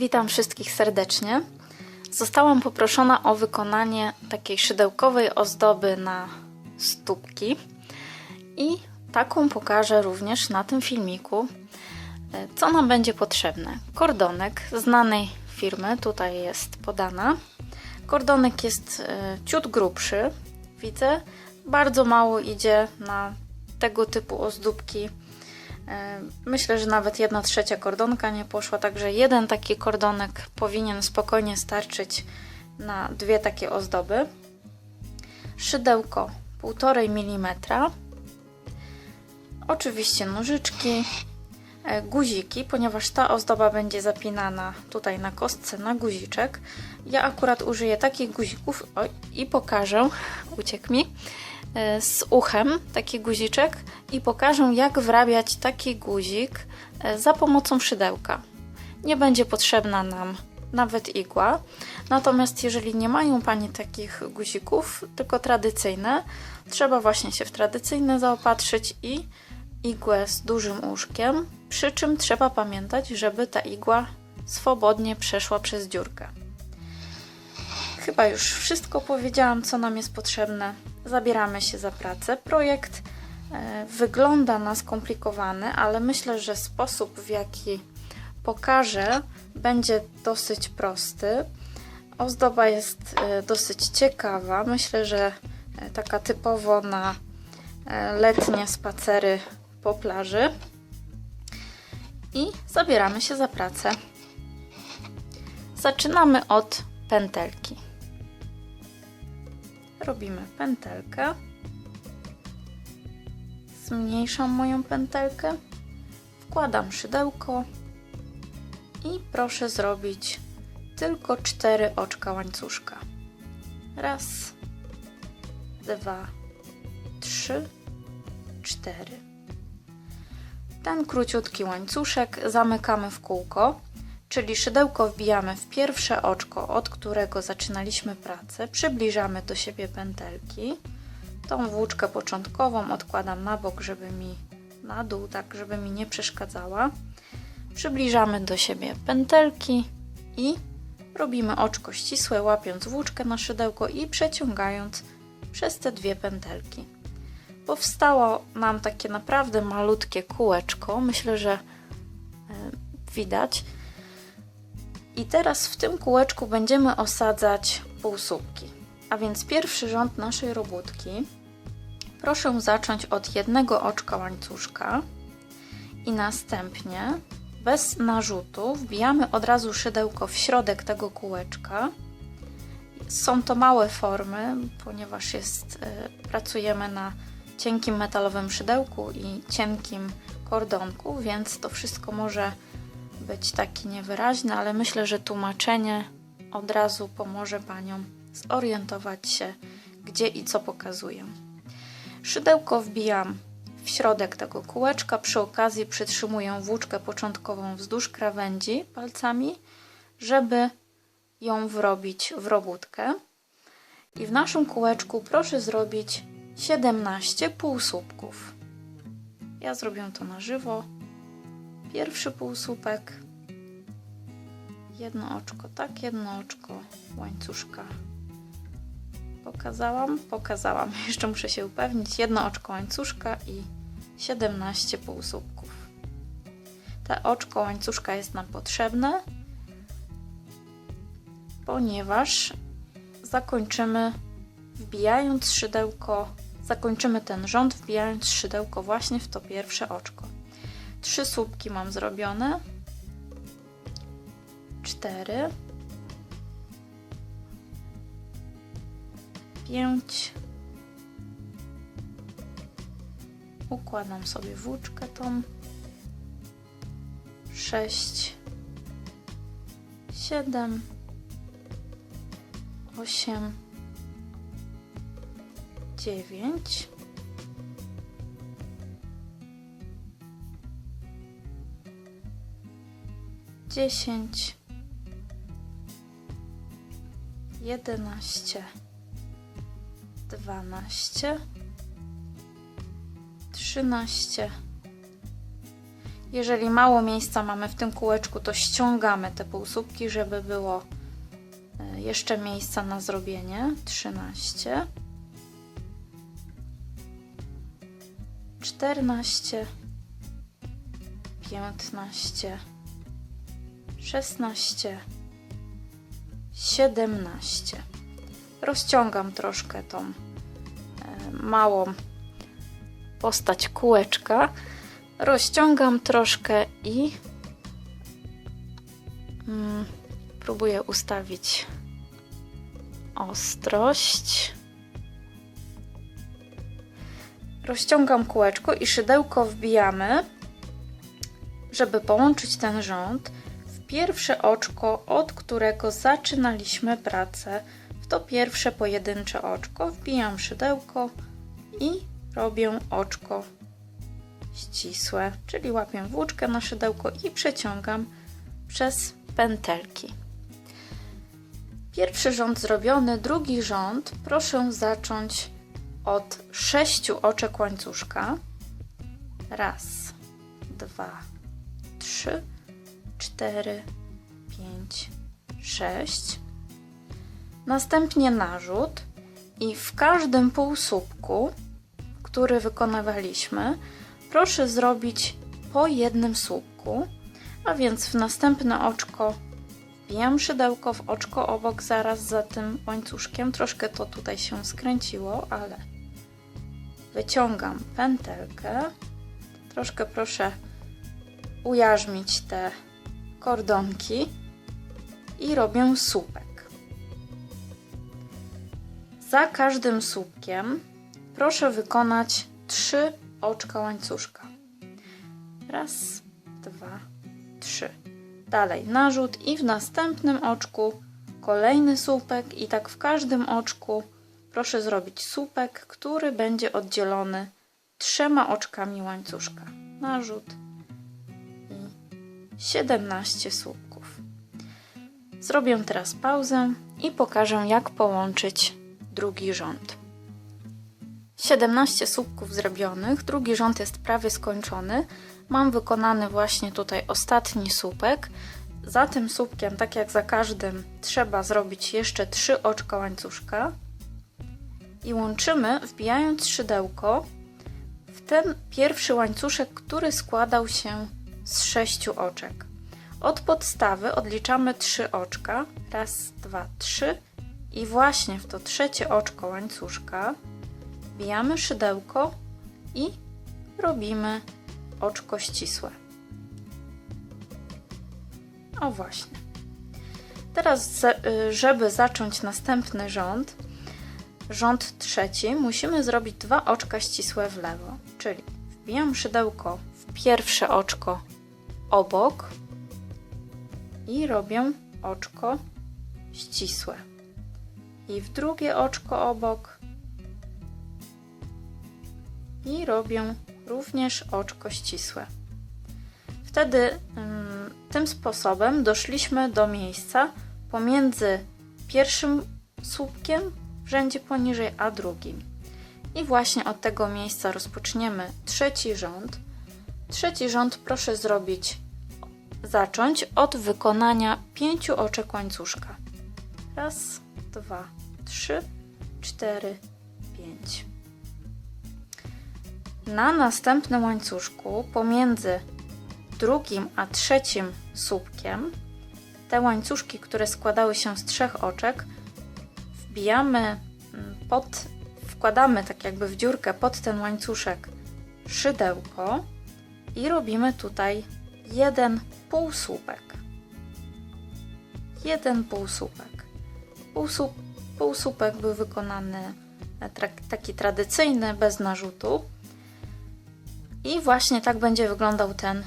Witam wszystkich serdecznie. Zostałam poproszona o wykonanie takiej szydełkowej ozdoby na stópki i taką pokażę również na tym filmiku. E, Co nam będzie potrzebne? Kordonek znanej firmy, tutaj jest podana. Kordonek jest e, ciut grubszy, widzę. Bardzo mało idzie na tego typu ozdóbki. Myślę, że nawet jedna trzecia kordonka nie poszła, także jeden taki kordonek powinien spokojnie starczyć na dwie takie ozdoby. Szydełko 1,5 mm. Oczywiście nożyczki, e, guziki, ponieważ ta ozdoba będzie zapinana tutaj na kostce na guziczek. Ja akurat użyję takich guzików oj, i pokażę, uciekł mi, z uchem taki guziczek i pokażę jak wrabiać taki guzik e, za pomocą szydełka. Nie będzie potrzebna nam nawet igła. Natomiast jeżeli nie mają Pani takich guzików, tylko tradycyjne, trzeba właśnie się w tradycyjne zaopatrzyć i igłę z dużym łóżkiem, przy czym trzeba pamiętać, żeby ta igła swobodnie przeszła przez dziurkę. Chyba już wszystko powiedziałam, co nam jest potrzebne. Zabieramy się za pracę. Projekt e, wygląda na skomplikowany, ale myślę, że sposób, w jaki pokażę, będzie dosyć prosty. Ozdoba jest e, dosyć ciekawa. Myślę, że e, taka typowo na letnie spacery po plaży. I zabieramy się za pracę. Zaczynamy od pętelki. Robimy pętelkę. Zmniejszam moją pętelkę. Wkładam szydełko i proszę zrobić tylko cztery oczka łańcuszka. Raz, dwa, trzy, cztery. Ten króciutki łańcuszek zamykamy w kółko, czyli szydełko wbijamy w pierwsze oczko, od którego zaczynaliśmy pracę, przybliżamy do siebie pętelki. Tą włóczkę początkową odkładam na bok, żeby mi na dół, tak żeby mi nie przeszkadzała. Przybliżamy do siebie pętelki i robimy oczko ścisłe, łapiąc włóczkę na szydełko i przeciągając przez te dwie pętelki. Powstało nam takie naprawdę malutkie kółeczko. Myślę, że e, widać. I teraz w tym kółeczku będziemy osadzać półsłupki. A więc pierwszy rząd naszej robótki proszę zacząć od jednego oczka łańcuszka i następnie bez narzutu wbijamy od razu szydełko w środek tego kółeczka. Są to małe formy, ponieważ jest, e, pracujemy na cienkim metalowym szydełku i cienkim kordonku, więc to wszystko może być takie niewyraźne, ale myślę, że tłumaczenie od razu pomoże Paniom zorientować się, gdzie i co pokazuję. Szydełko wbijam w środek tego kółeczka, przy okazji przytrzymuję włóczkę początkową wzdłuż krawędzi palcami, żeby ją wrobić w robótkę. I w naszym kółeczku proszę zrobić 17 półsłupków. Ja zrobię to na żywo. Pierwszy półsłupek. Jedno oczko tak, jedno oczko łańcuszka. Pokazałam, pokazałam. Jeszcze muszę się upewnić. Jedno oczko łańcuszka i 17 półsłupków. Te oczko łańcuszka jest nam potrzebne, ponieważ zakończymy wbijając szydełko, zakończymy ten rząd wbijając szydełko właśnie w to pierwsze oczko. Trzy słupki mam zrobione. Cztery. Pięć. Układam sobie włóczkę tą. Sześć. Siedem. Osiem dziewięć, dziesięć, jedenaście, dwanaście, trzynaście. Jeżeli mało miejsca mamy w tym kółeczku, to ściągamy te półsłupki, żeby było e, jeszcze miejsca na zrobienie. 13 14 15 16 17 Rozciągam troszkę tą e, małą postać kółeczka. Rozciągam troszkę i mm, próbuję ustawić ostrość. Rozciągam kółeczko i szydełko wbijamy, żeby połączyć ten rząd pierwsze oczko, od którego zaczynaliśmy pracę. W to pierwsze pojedyncze oczko wbijam szydełko i robię oczko ścisłe, czyli łapię włóczkę na szydełko i przeciągam przez pętelki. Pierwszy rząd zrobiony, drugi rząd proszę zacząć od sześciu oczek łańcuszka. Raz, dwa, trzy, cztery, pięć, sześć. Następnie narzut i w każdym półsłupku, który wykonywaliśmy, proszę zrobić po jednym słupku, a więc w następne oczko wbijam szydełko w oczko obok zaraz za tym łańcuszkiem. Troszkę to tutaj się skręciło, ale wyciągam pętelkę. Troszkę proszę ujarzmić te kordonki i robię słupek. Za każdym słupkiem proszę wykonać trzy oczka łańcuszka. Raz, dwa, trzy. Dalej narzut i w następnym oczku kolejny słupek i tak w każdym oczku proszę zrobić słupek, który będzie oddzielony trzema oczkami łańcuszka. Narzut 17 słupków. Zrobię teraz pauzę i pokażę jak połączyć drugi rząd. 17 słupków zrobionych, drugi rząd jest prawie skończony. Mam wykonany właśnie tutaj ostatni słupek. Za tym słupkiem, tak jak za każdym, trzeba zrobić jeszcze 3 oczka łańcuszka i łączymy, wbijając szydełko w ten pierwszy łańcuszek, który składał się z 6 oczek. Od podstawy odliczamy 3 oczka. Raz, dwa, trzy. I właśnie w to trzecie oczko łańcuszka wbijamy szydełko i robimy oczko ścisłe. O właśnie. Teraz, y, żeby zacząć następny rząd, rząd trzeci, musimy zrobić dwa oczka ścisłe w lewo. Czyli wbijam szydełko w pierwsze oczko obok i robię oczko ścisłe. I w drugie oczko obok i robię również oczko ścisłe. Wtedy ym, tym sposobem doszliśmy do miejsca pomiędzy pierwszym słupkiem w rzędzie poniżej, a drugim. I właśnie od tego miejsca rozpoczniemy trzeci rząd. Trzeci rząd proszę zrobić, zacząć od wykonania pięciu oczek łańcuszka. Raz, dwa, trzy, cztery, pięć. Na następnym łańcuszku pomiędzy drugim a trzecim słupkiem te łańcuszki, które składały się z trzech oczek, wbijamy mm, pod, wkładamy tak jakby w dziurkę pod ten łańcuszek szydełko i robimy tutaj jeden półsłupek. Jeden półsłupek. Półsłup, półsłupek był wykonany e, taki tradycyjny, bez narzutu. I właśnie tak będzie wyglądał ten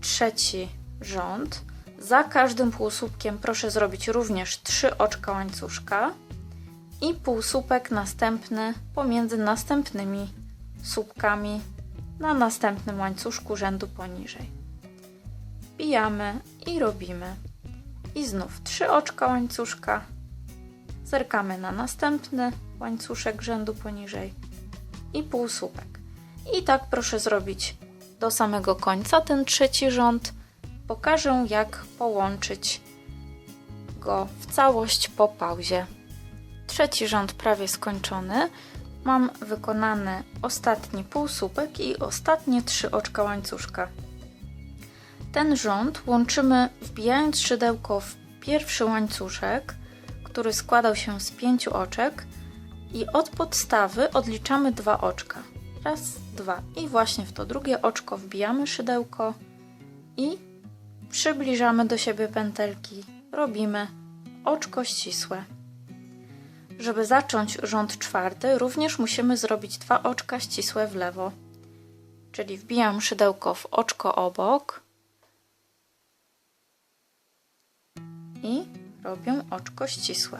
trzeci rząd. Za każdym półsłupkiem proszę zrobić również trzy oczka łańcuszka i półsłupek następny pomiędzy następnymi słupkami na następnym łańcuszku rzędu poniżej. Wbijamy i robimy. I znów trzy oczka łańcuszka. Zerkamy na następny łańcuszek rzędu poniżej i półsłupek. I tak proszę zrobić do samego końca ten trzeci rząd, pokażę jak połączyć go w całość po pauzie. Trzeci rząd prawie skończony. Mam wykonany ostatni półsłupek i ostatnie trzy oczka łańcuszka. Ten rząd łączymy wbijając szydełko w pierwszy łańcuszek, który składał się z pięciu oczek i od podstawy odliczamy dwa oczka. Raz, dwa. I właśnie w to drugie oczko wbijamy szydełko i przybliżamy do siebie pętelki. Robimy oczko ścisłe. Żeby zacząć rząd czwarty, również musimy zrobić dwa oczka ścisłe w lewo. Czyli wbijam szydełko w oczko obok i robię oczko ścisłe.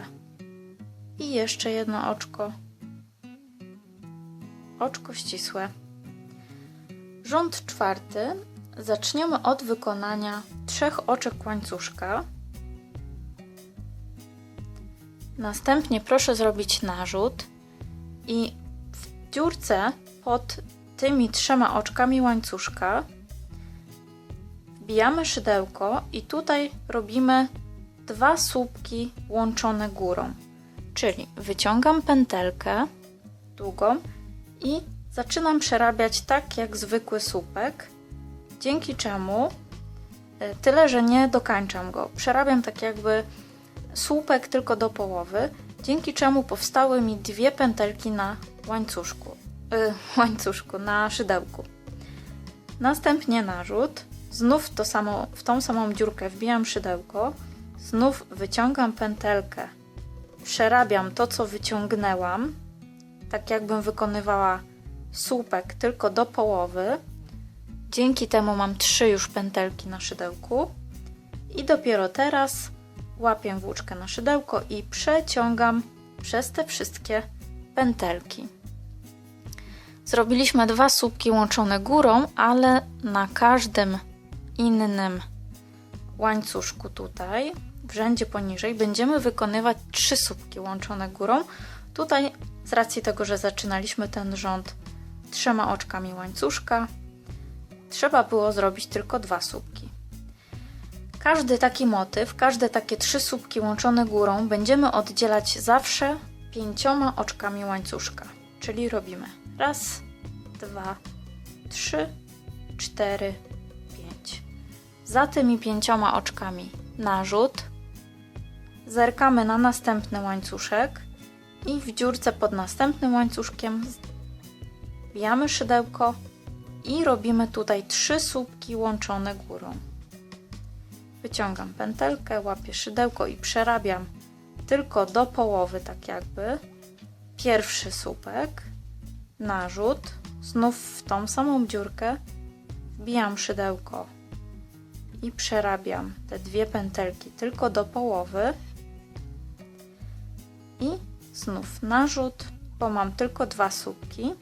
I jeszcze jedno oczko. Oczko ścisłe. Rząd czwarty zaczniemy od wykonania trzech oczek łańcuszka. Następnie proszę zrobić narzut i w dziurce pod tymi trzema oczkami łańcuszka wbijamy szydełko i tutaj robimy dwa słupki łączone górą. Czyli wyciągam pętelkę długą i zaczynam przerabiać tak jak zwykły słupek, dzięki czemu e, tyle, że nie dokańczam go. Przerabiam tak jakby słupek tylko do połowy, dzięki czemu powstały mi dwie pętelki na łańcuszku, yy, łańcuszku na szydełku. Następnie narzut, znów to samo, w tą samą dziurkę wbijam szydełko, znów wyciągam pętelkę, przerabiam to, co wyciągnęłam, tak jakbym wykonywała słupek tylko do połowy. Dzięki temu mam trzy już pętelki na szydełku. I dopiero teraz łapię włóczkę na szydełko i przeciągam przez te wszystkie pętelki. Zrobiliśmy dwa słupki łączone górą, ale na każdym innym łańcuszku tutaj, w rzędzie poniżej, będziemy wykonywać trzy słupki łączone górą. Tutaj, z racji tego, że zaczynaliśmy ten rząd trzema oczkami łańcuszka, trzeba było zrobić tylko dwa słupki. Każdy taki motyw, każde takie trzy słupki łączone górą będziemy oddzielać zawsze pięcioma oczkami łańcuszka. Czyli robimy raz, dwa, trzy, cztery, pięć. Za tymi pięcioma oczkami narzut. Zerkamy na następny łańcuszek i w dziurce pod następnym łańcuszkiem wbijamy szydełko i robimy tutaj trzy słupki łączone górą. Wyciągam pętelkę, łapię szydełko i przerabiam tylko do połowy, tak jakby. Pierwszy słupek, narzut, znów w tą samą dziurkę, wbijam szydełko i przerabiam te dwie pętelki tylko do połowy. I znów narzut, bo mam tylko dwa słupki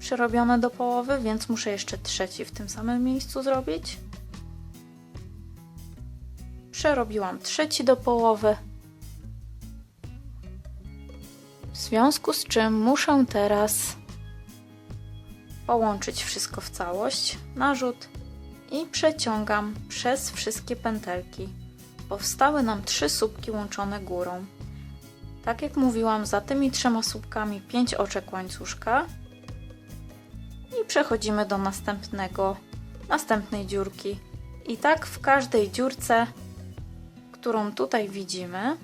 przerobione do połowy, więc muszę jeszcze trzeci w tym samym miejscu zrobić przerobiłam trzeci do połowy. W związku z czym muszę teraz połączyć wszystko w całość, narzut i przeciągam przez wszystkie pętelki. Powstały nam trzy słupki łączone górą. Tak jak mówiłam, za tymi trzema słupkami 5 oczek łańcuszka i przechodzimy do następnego, następnej dziurki. I tak w każdej dziurce którą tutaj widzimy,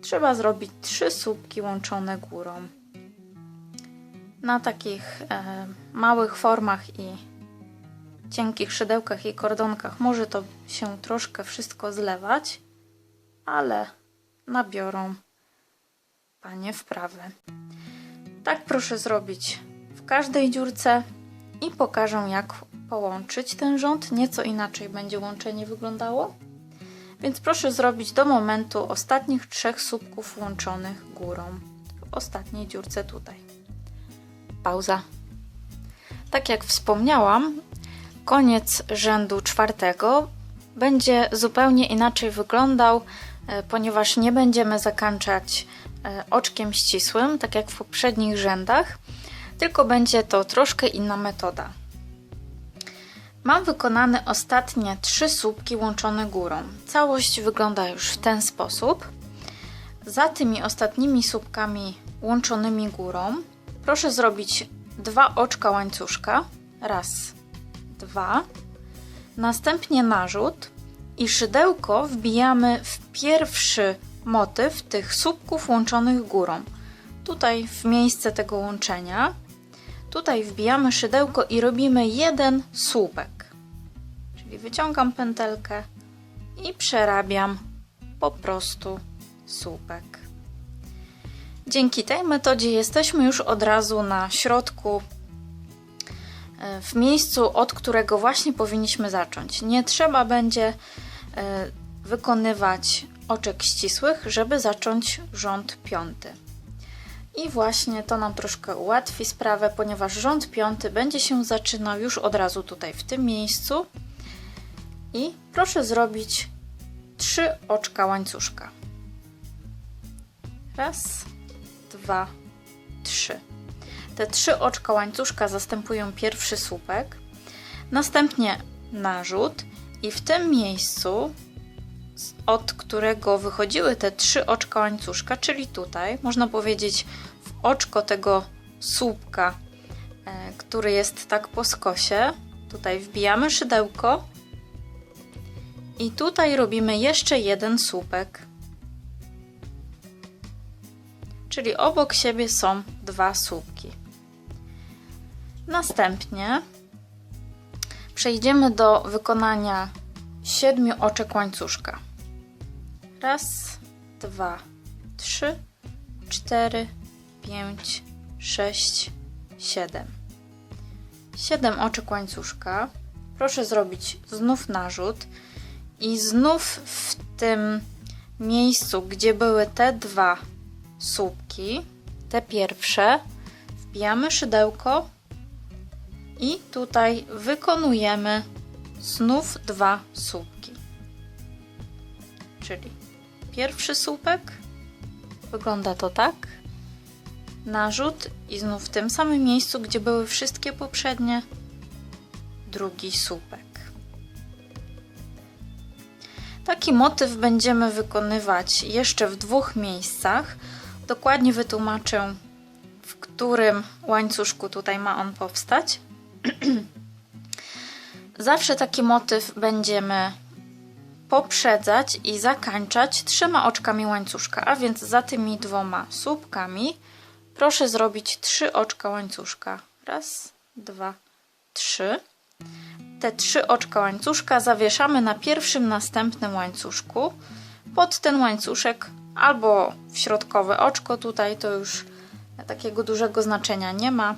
trzeba zrobić trzy słupki łączone górą. Na takich e, małych formach i cienkich szydełkach i kordonkach może to się troszkę wszystko zlewać, ale nabiorą panie wprawy. Tak proszę zrobić w każdej dziurce i pokażę jak połączyć ten rząd. Nieco inaczej będzie łączenie wyglądało. Więc proszę zrobić do momentu ostatnich trzech słupków łączonych górą w ostatniej dziurce tutaj. Pauza. Tak jak wspomniałam, koniec rzędu czwartego będzie zupełnie inaczej wyglądał, e, ponieważ nie będziemy zakończać e, oczkiem ścisłym, tak jak w poprzednich rzędach, tylko będzie to troszkę inna metoda. Mam wykonane ostatnie trzy słupki łączone górą. Całość wygląda już w ten sposób. Za tymi ostatnimi słupkami łączonymi górą proszę zrobić dwa oczka łańcuszka. Raz, dwa. Następnie narzut i szydełko wbijamy w pierwszy motyw tych słupków łączonych górą. Tutaj w miejsce tego łączenia. Tutaj wbijamy szydełko i robimy jeden słupek. Czyli wyciągam pętelkę i przerabiam po prostu słupek. Dzięki tej metodzie jesteśmy już od razu na środku, e, w miejscu, od którego właśnie powinniśmy zacząć. Nie trzeba będzie e, wykonywać oczek ścisłych, żeby zacząć rząd piąty. I właśnie to nam troszkę ułatwi sprawę, ponieważ rząd piąty będzie się zaczynał już od razu tutaj w tym miejscu. I proszę zrobić trzy oczka łańcuszka. Raz, dwa, trzy. Te trzy oczka łańcuszka zastępują pierwszy słupek, następnie narzut i w tym miejscu, od którego wychodziły te trzy oczka łańcuszka, czyli tutaj, można powiedzieć w oczko tego słupka, e, który jest tak po skosie, tutaj wbijamy szydełko i tutaj robimy jeszcze jeden słupek. Czyli obok siebie są dwa słupki. Następnie przejdziemy do wykonania siedmiu oczek łańcuszka. Raz, dwa, trzy, cztery, pięć, sześć, siedem. Siedem oczek łańcuszka. Proszę zrobić znów narzut i znów w tym miejscu, gdzie były te dwa słupki, te pierwsze, wbijamy szydełko i tutaj wykonujemy znów dwa słupki. Czyli pierwszy słupek wygląda to tak. Narzut i znów w tym samym miejscu, gdzie były wszystkie poprzednie, drugi słupek. Taki motyw będziemy wykonywać jeszcze w dwóch miejscach. Dokładnie wytłumaczę, w którym łańcuszku tutaj ma on powstać. Zawsze taki motyw będziemy poprzedzać i zakańczać trzema oczkami łańcuszka, a więc za tymi dwoma słupkami proszę zrobić trzy oczka łańcuszka. Raz, dwa, trzy. Te trzy oczka łańcuszka zawieszamy na pierwszym następnym łańcuszku. Pod ten łańcuszek albo w środkowe oczko, tutaj to już takiego dużego znaczenia nie ma.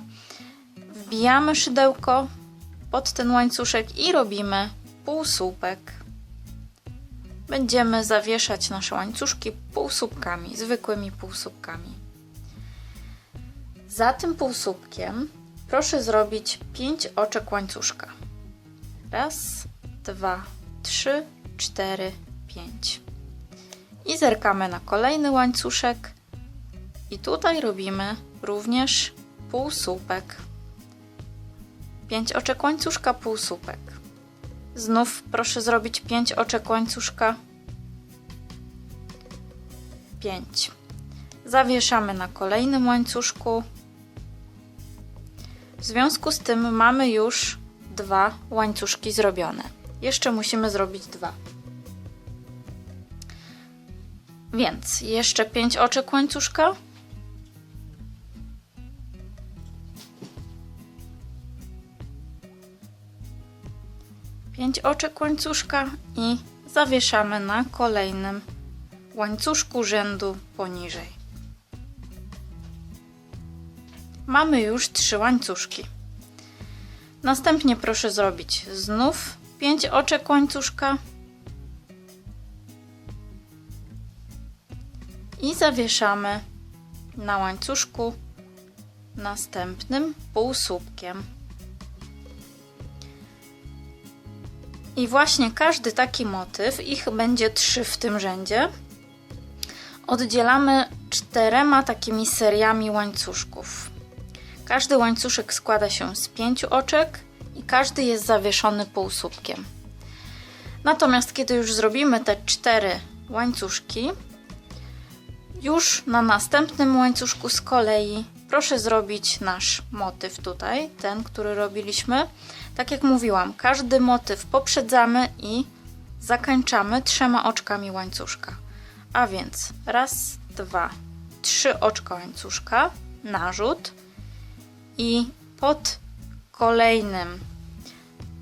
Wbijamy szydełko pod ten łańcuszek i robimy półsłupek. Będziemy zawieszać nasze łańcuszki półsłupkami, zwykłymi półsłupkami. Za tym półsłupkiem proszę zrobić 5 oczek łańcuszka. Raz, dwa, trzy, cztery, pięć. I zerkamy na kolejny łańcuszek. I tutaj robimy również półsłupek. 5 oczek łańcuszka, półsłupek. Znów proszę zrobić 5 oczek łańcuszka. 5. Zawieszamy na kolejnym łańcuszku. W związku z tym mamy już dwa łańcuszki zrobione. Jeszcze musimy zrobić dwa. Więc jeszcze 5 oczek łańcuszka. Oczek łańcuszka i zawieszamy na kolejnym łańcuszku rzędu poniżej. Mamy już trzy łańcuszki. Następnie proszę zrobić znów 5 oczek łańcuszka i zawieszamy na łańcuszku następnym półsłupkiem. I właśnie każdy taki motyw, ich będzie trzy w tym rzędzie, oddzielamy czterema takimi seriami łańcuszków. Każdy łańcuszek składa się z pięciu oczek i każdy jest zawieszony półsłupkiem. Natomiast kiedy już zrobimy te cztery łańcuszki, już na następnym łańcuszku z kolei proszę zrobić nasz motyw tutaj, ten, który robiliśmy. Tak jak mówiłam, każdy motyw poprzedzamy i zakończamy trzema oczkami łańcuszka. A więc raz, dwa, trzy oczka łańcuszka, narzut i pod kolejnym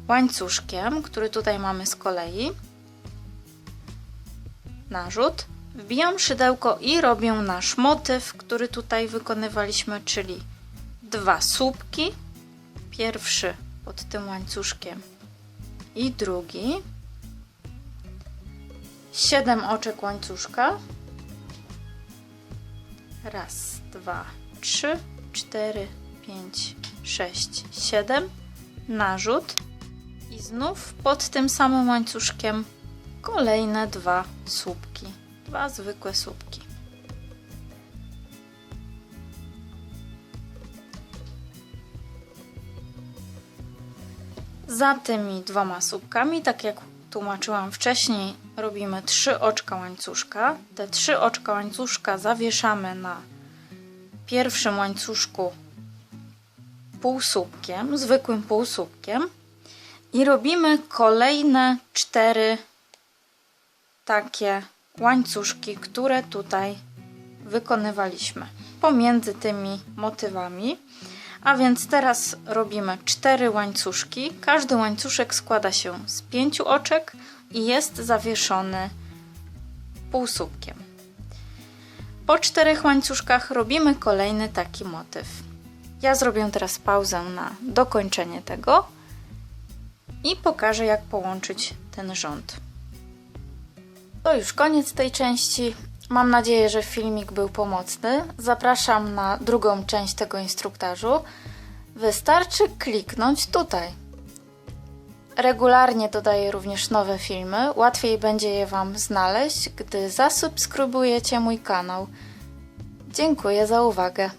łańcuszkiem, który tutaj mamy z kolei, narzut, wbijam szydełko i robię nasz motyw, który tutaj wykonywaliśmy, czyli dwa słupki, pierwszy pod tym łańcuszkiem. I drugi, siedem oczek łańcuszka, raz, dwa, trzy, cztery, pięć, sześć, siedem, narzut. I znów pod tym samym łańcuszkiem kolejne dwa słupki, dwa zwykłe słupki. Za tymi dwoma słupkami, tak jak tłumaczyłam wcześniej, robimy trzy oczka łańcuszka. Te trzy oczka łańcuszka zawieszamy na pierwszym łańcuszku półsłupkiem, zwykłym półsłupkiem i robimy kolejne cztery takie łańcuszki, które tutaj wykonywaliśmy pomiędzy tymi motywami. A więc teraz robimy cztery łańcuszki. Każdy łańcuszek składa się z pięciu oczek i jest zawieszony półsłupkiem. Po czterech łańcuszkach robimy kolejny taki motyw. Ja zrobię teraz pauzę na dokończenie tego i pokażę jak połączyć ten rząd. To już koniec tej części. Mam nadzieję, że filmik był pomocny. Zapraszam na drugą część tego instruktażu. Wystarczy kliknąć tutaj. Regularnie dodaję również nowe filmy. Łatwiej będzie je Wam znaleźć, gdy zasubskrybujecie mój kanał. Dziękuję za uwagę.